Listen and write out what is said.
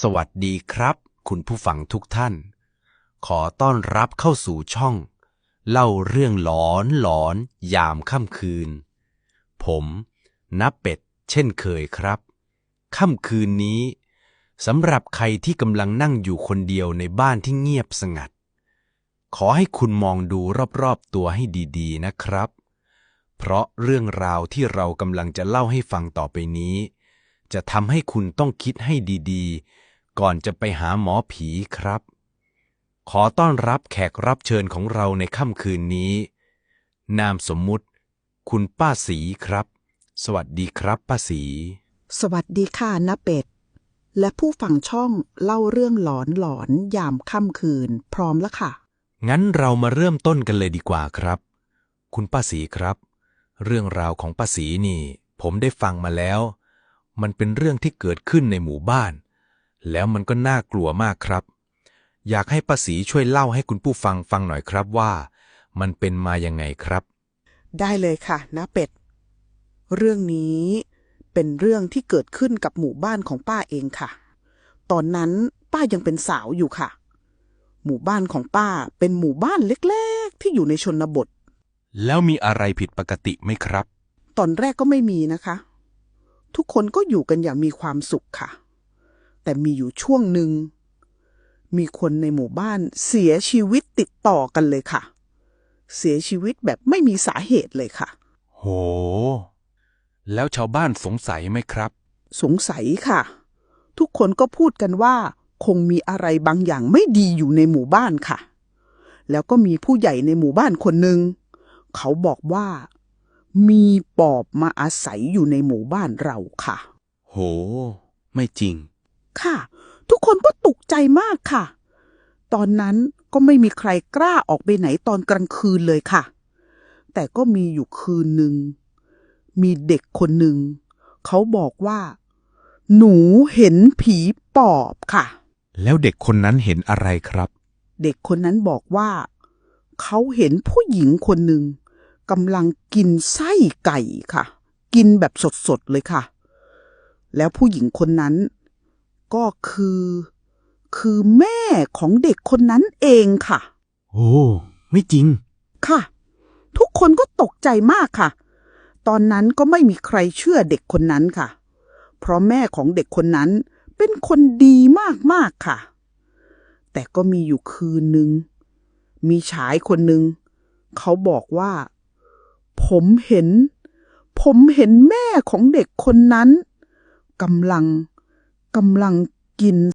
สวัสดีครับ คุณผู้ฟังทุกท่าน ขอต้อนรับเข้าสู่ช่อง เล่าเรื่องหลอนหลอนยามค่ำคืน ผมนับเป็ด เช่นเคยครับ ค่ำคืนนี้สำหรับใครที่กำลังนั่งอยู่คนเดียวในบ้านที่เงียบสงัด ขอให้คุณมองดูรอบๆตัวให้ดีๆนะครับ เพราะเรื่องราวที่เรากำลังจะเล่าให้ฟังต่อไปนี้จะทำให้คุณต้องคิดให้ดีๆ ก่อนจะไปหาหมอผีครับ ขอต้อนรับแขกรับเชิญของเราในค่ำคืนนี้ นามสมมุติ คุณป้าสีครับ สวัสดีครับป้าสี สวัสดีค่ะนาเป็ด และผู้ฟังช่องเล่าเรื่องหลอนหลอนยามค่ำคืน พร้อมแล้วค่ะ งั้นเรามาเริ่มต้นกันเลยดีกว่าครับ คุณป้าสีครับ เรื่องราวของป้าสีนี่ ผมได้ฟังมาแล้ว มันเป็นเรื่องที่เกิดขึ้นในหมู่บ้าน แล้วมันก็น่ากลัวมากครับ อยากให้ป้าสีช่วยเล่าให้คุณผู้ฟังฟังหน่อยครับว่า มันเป็นมายังไงครับ ได้เลยค่ะนาเป็ด เรื่องนี้เป็นเรื่องที่เกิดขึ้นกับหมู่บ้านของป้าเองค่ะ ตอนนั้นป้ายังเป็นสาวอยู่ค่ะ หมู่บ้านของป้าเป็นหมู่บ้านเล็กๆ ที่อยู่ในชนบท แล้วมีอะไรผิดปกติไหมครับ ตอนแรกก็ไม่มีนะคะ ทุกคนก็อยู่กันอย่างมีความสุขค่ะ แต่มีอยู่ช่วงหนึ่ง มีคนในหมู่บ้านเสียชีวิตติดต่อกันเลยค่ะ เสียชีวิตแบบไม่มีสาเหตุเลยค่ะ โห แล้วชาวบ้านสงสัยไหมครับ สงสัยค่ะ ทุกคนก็พูดกันว่า คงมีอะไรบางอย่างไม่ดีอยู่ในหมู่บ้านค่ะ แล้วก็มีผู้ใหญ่ในหมู่บ้านคนหนึ่ง เขาบอกว่า มีปอบมาอาศัยอยู่ในหมู่บ้านเราค่ะ โห ไม่จริง ค่ะ ทุกคนก็ตกใจมากค่ะ ตอนนั้นก็ไม่มีใครกล้าออกไปไหนตอนกลางคืนเลยค่ะ แต่ก็มีอยู่คืนหนึ่ง มีเด็กคนหนึ่ง เขาบอกว่า หนูเห็นผีปอบค่ะ แล้วเด็กคนนั้นเห็นอะไรครับ เด็กคนนั้นบอกว่า เขาเห็นผู้หญิงคนหนึ่งกำลังกินไส้ไก่ค่ะ กินแบบสดๆเลยค่ะ แล้วผู้หญิงคนนั้น ก็คือ คือแม่ของเด็กคนนั้นเองค่ะ โอ้ ไม่จริง ค่ะ ทุกคนก็ตกใจมากค่ะ ตอนนั้นก็ไม่มีใครเชื่อเด็กคนนั้นค่ะ เพราะแม่ของเด็กคนนั้นเป็นคนดีมากๆค่ะ แต่ก็มีอยู่คืนหนึ่ง มีชายคนหนึ่ง เขาบอกว่า ผมเห็น ผมเห็นแม่ของเด็กคนนั้นกำลัง กำลังกิน